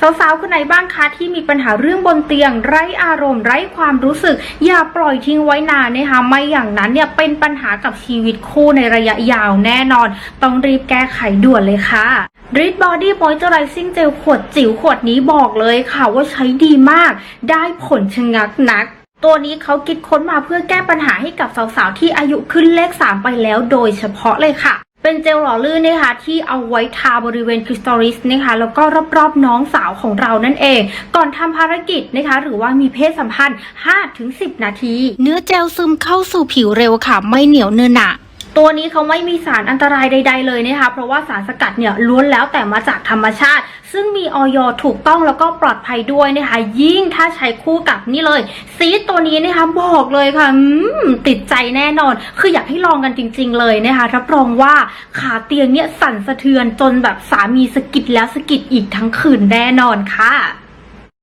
สาวๆคนไหนบ้างคะที่มีปัญหาเรื่องบนเตียง ไร้อารมณ์ ไร้ความรู้สึก อย่าปล่อยทิ้งไว้นานนะคะไม่อย่างนั้นเนี่ยเป็นปัญหากับชีวิตคู่ในระยะยาวแน่นอน ต้องรีบแก้ไขด่วนเลยค่ะ r i d Body Moisturizing Gel ขวดจิ๋วขวดนี้บอกเลยค่ะว่าใช้ดีมาก ได้ผลชะงักนักตัวนี้เขาคิดค้นมาเพื่อแก้ปัญหาให้กับสาวๆ ที่อายุขึ้นเลข 3 ไปแล้วโดยเฉพาะเลยค่ะ เป็นเจลหล่อลื่นนะคะที่เอาไว้ทาบริเวณคริสตัลลิสนะคะแล้วก็รอบๆน้องสาวของเรานั่นเอง ก่อนทำภารกิจนะคะ หรือว่ามีเพศสัมพันธ์ 5-10 นาที เนื้อเจลซึมเข้าสู่ผิวเร็วค่ะ ไม่เหนียวเนื้อหนะ ตัวนี้เขาไม่มีสารอันตรายใด ๆ เลยนะคะ เพราะว่าสารสกัดเนี่ยล้วนแล้วแต่มาจากธรรมชาติ ซึ่งมีออยถูกต้องแล้วก็ปลอดภัยด้วยนะคะ ยิ่งถ้าใช้คู่กับนี่เลย ซีดตัวนี้นะคะบอกเลยค่ะติดใจแน่นอน คืออยากให้ลองกันจริง ๆ เลยนะคะรับรองว่าขาเตียงเนี่ยสั่นสะเทือนจนแบบสามีสกิดแล้วสกิดอีกทั้งคืนแน่นอนค่ะ